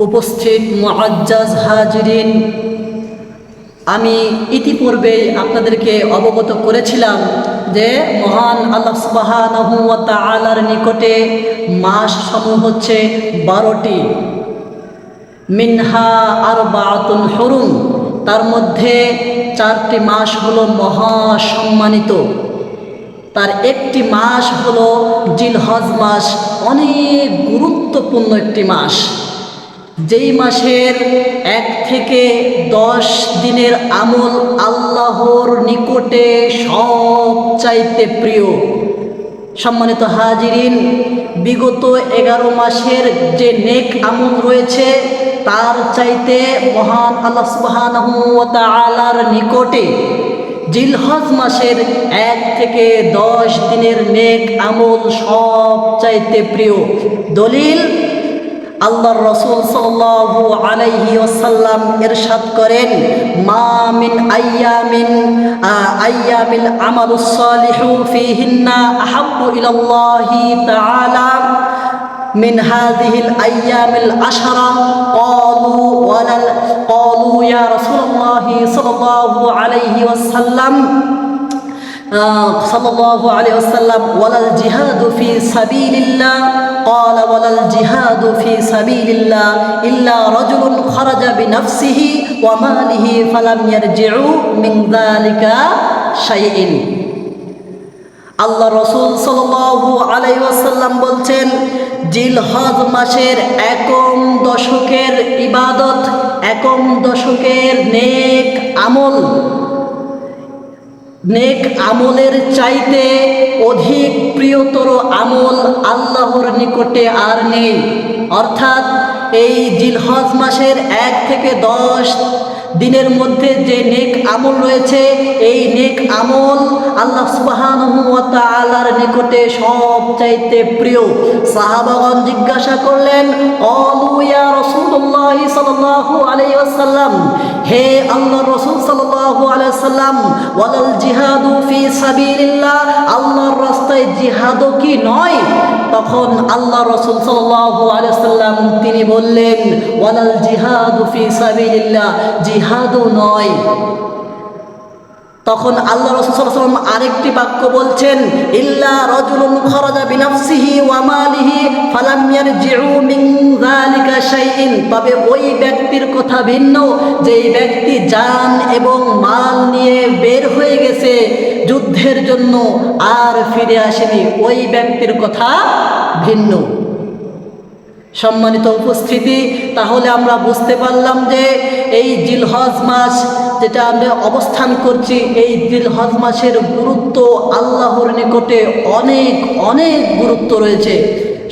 উপস্থিত মুআজ্জাজ হাজিরিন। আমি ইতিপূর্বে আপনাদেরকে অবগত করেছিলাম যে মহান আল্লাহ ওয়া নিকটে মাস সমূহ হচ্ছে বারোটি। মিনহা আর বাতুন হরুম। তার মধ্যে চারটি মাস হলো মহা সম্মানিত তার একটি মাস হলো জিলহজ মাস। অনেক গুরুত্বপূর্ণ একটি মাস। যেই মাসের এক থেকে দশ দিনের আমল আল্লাহর নিকটে সব চাইতে প্রিয়। সম্মানিত হাজিরিন, বিগত এগারো মাসের যে নেক আমল রয়েছে, তার চাইতে মহান আল্লাহ তাআলার নিকটে জিলহজ মাসের এক থেকে দশ দিনের নেক আমল সব চাইতে প্রিয়। দলিল আল্লাহর রসুল সাল্লাল্লাহু আলাইহি ওয়াসাল্লাম ইরশাদ করেন মা মিন আইয়ামিন আইয়ামিল আমালুস সালিহু ফিহিন্না আহাব্বু ইলাল্লাহি তাআলা من هذه الأيام العشرة قالوا ولا قالوا يا رسول الله صلى الله عليه وسلم صلى الله عليه وسلم ولا الجهاد في سبيل الله قال ولا الجهاد في سبيل الله إلا رجل خرج بنفسه وماله فلم يرجع من ذلك شيء আল্লাহ রসুল সাল্লাল্লাহু আলাইহি ওয়াসাল্লাম বলছেন জিলহজ মাসের একম দশকের ইবাদত একম দশকের নেক আমল নেক আমলের চাইতে অধিক প্রিয়তর আমল আল্লাহর নিকটে আর নেই। অর্থাৎ এই জিলহজ মাসের এক থেকে দশ দিনের মধ্যে যে নেক আমল রয়েছে, এই নেক আমল আল্লাহ ওয়া নিকটে সব চাইতে প্রিয়। সাহাবাগণ জিজ্ঞাসা করলেন অলু ওয়াসাল্লাম হে আল্লাহর রসুল সাল্লাল্লাহু আলাইহি ওয়াসাল্লাম, ওয়ালাল জিহাদু ফি সাবিলিল্লাহ, আল্লাহর রাস্তায় জিহাদও কি নয়? তখন আল্লাহ রসুল সাল্লাল্লাহু আলাইহি ওয়াসাল্লাম তিনি বললেন, ওয়ালাল জিহাদু ফি সাবিলিল্লাহ, জিহাদও নয়। তখন আল্লাহ রসুলাম আরেকটি বাক্য বলছেন, ইল্লা রজুলুন খরাজা বিনাফসিহি ওয়া মালিহি ফালাম ইয়ারজিউ শাইইন। তবে ওই ব্যক্তির কথা ভিন্ন, যেই ব্যক্তি জান এবং মাল নিয়ে বের হয়ে গেছে যুদ্ধের জন্য আর ফিরে আসেনি, ওই ব্যক্তির কথা ভিন্ন। সম্মানিত উপস্থিতি, তাহলে আমরা বুঝতে পারলাম যে এই জিলহজ মাস যেটা আমরা অবস্থান করছি, এই জিলহজ মাসের গুরুত্ব আল্লাহর নিকটে অনেক অনেক গুরুত্ব রয়েছে।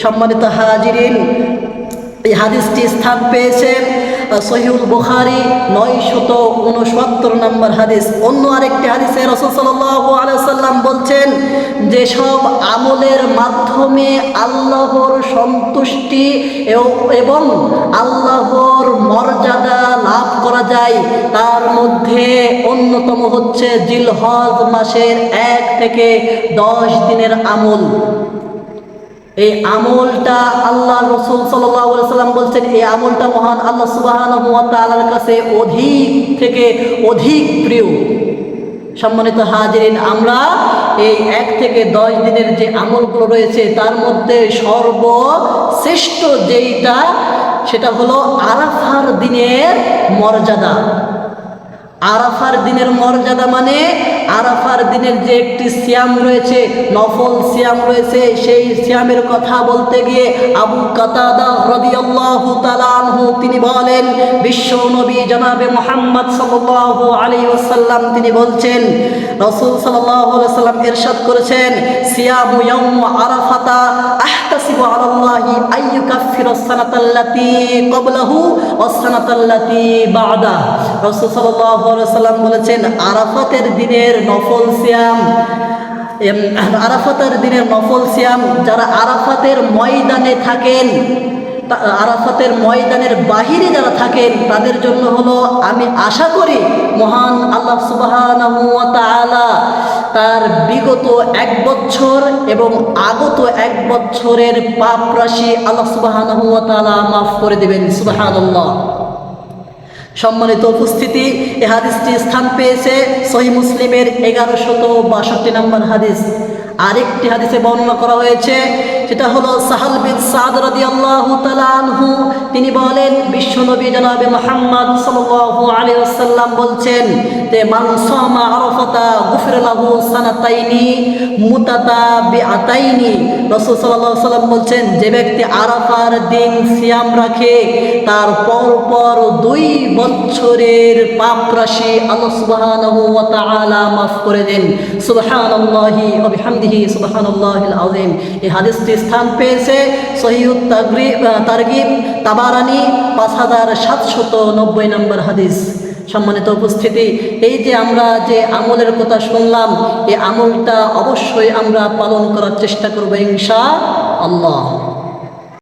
সম্মানিত হাজিরিন, এই হাদিসটি স্থান পেয়েছেন সহিউল বুখারি নয় শত উনসত্তর নম্বর হাদিস। অন্য আরেকটি হাদিসে রসুল সাল্লাহ আলাইসাল্লাম বলছেন যেসব আমলের মাধ্যমে আল্লাহর সন্তুষ্টি এবং আল্লাহর মর্যাদা লাভ করা যায়। তার মধ্যে অন্যতম হচ্ছে জিলহজ মাসের এক থেকে দশ দিনের আমল। এই আমলটা আল্লাহ রসুল সাল্লাম বলছেন, এই আমলটা মহান আল্লাহ সুবাহর কাছে অধিক থেকে অধিক প্রিয়। সম্মানিত হাজিরিন, আমরা এই এক থেকে দশ দিনের যে আমলগুলো রয়েছে, তার মধ্যে সর্বশ্রেষ্ঠ যেইটা, সেটা হলো আরাফার দিনের মর্যাদা। আরাফার দিনের মর্যাদা মানে আরাফার দিনের যে একটি সিয়াম রয়েছে, নফল সিয়াম রয়েছে, সেই সিয়ামের কথা বলতে গিয়ে আবু কাতাদা রদিয়াল্লাহু তালানহু তিনি বলেন, বিশ্ব নবী জনাবে মোহাম্মদ সাল্লাল্লাহু আলাইহি ওয়াসাল্লাম, তিনি বলছেন, রাসূল আলাইহি সাল্লাম ইরশাদ করেছেন, সিয়ামু ইয়াউম আরাফাতা আহতাসিবু আলাল্লাহি আইয়ুকাফিরাস সানাতাল্লাতী ক্বাবলাহু ওয়াস সানাতাল্লাতী বা'দা রাসূল সাল্লাল্লাহু আলাইহি সাল্লাম বলেছেন, আরাফাতের দিনের নফল সিয়াম। আরাফাতের দিনের নফল সিয়াম। যারা আরাফাতের ময়দানে থাকেন আরাফাতের ময়দানের বাহিরে যারা থাকেন, তাদের জন্য হলো, আমি আশা করি, মহান আল্লাহ সুবাহ তার বিগত এক বছর এবং আগত এক বছরের পাপ রাশি আল্লাহ তাআলা মাফ করে দেবেন, সুবহানাল্লাহ। সম্মানিত উপস্থিতি, এ হাদিসটি স্থান পেয়েছে সহি মুসলিমের এগারোশত বাষট্টি নম্বর হাদিস। আরেকটি হাদিসে বর্ণনা করা হয়েছে সেটা হলো সাহাল বিন সাদ রাদিয়াল্লাহু তাআলা আনহু। তিনি বলেন, বিশ্বনবী জনাবে মুহাম্মদ সাল্লাল্লাহু আলাইহি ওয়াসাল্লাম বলছেন যে মান সামা আরাফাতা গুফির লাহু সানাতাইনি মুতাতাবিআতাইনি রাসূল সাল্লাল্লাহু আলাইহি ওয়াসাল্লাম বলছেন, যে ব্যক্তি আরাফার দিন সিয়াম রাখে, তার পর পর দুই বছরের পাপ রাশি আল্লাহ সুবহানাহু ওয়া তাআলা মাফ করে দেন। সুবহানাল্লাহি ওয়া বিহামদিহি সুবহানাল্লাহিল আযীম। এই হাদিসটি স্থান পেয়েছে সহিউদ তারগিব তাবারানি পাঁচ হাজার সাতশত নব্বই নম্বর হাদিস। সম্মানিত উপস্থিতি, এই যে আমরা যে আমলের কথা শুনলাম, এই আমলটা অবশ্যই আমরা পালন করার চেষ্টা করব ইনশা আল্লাহ।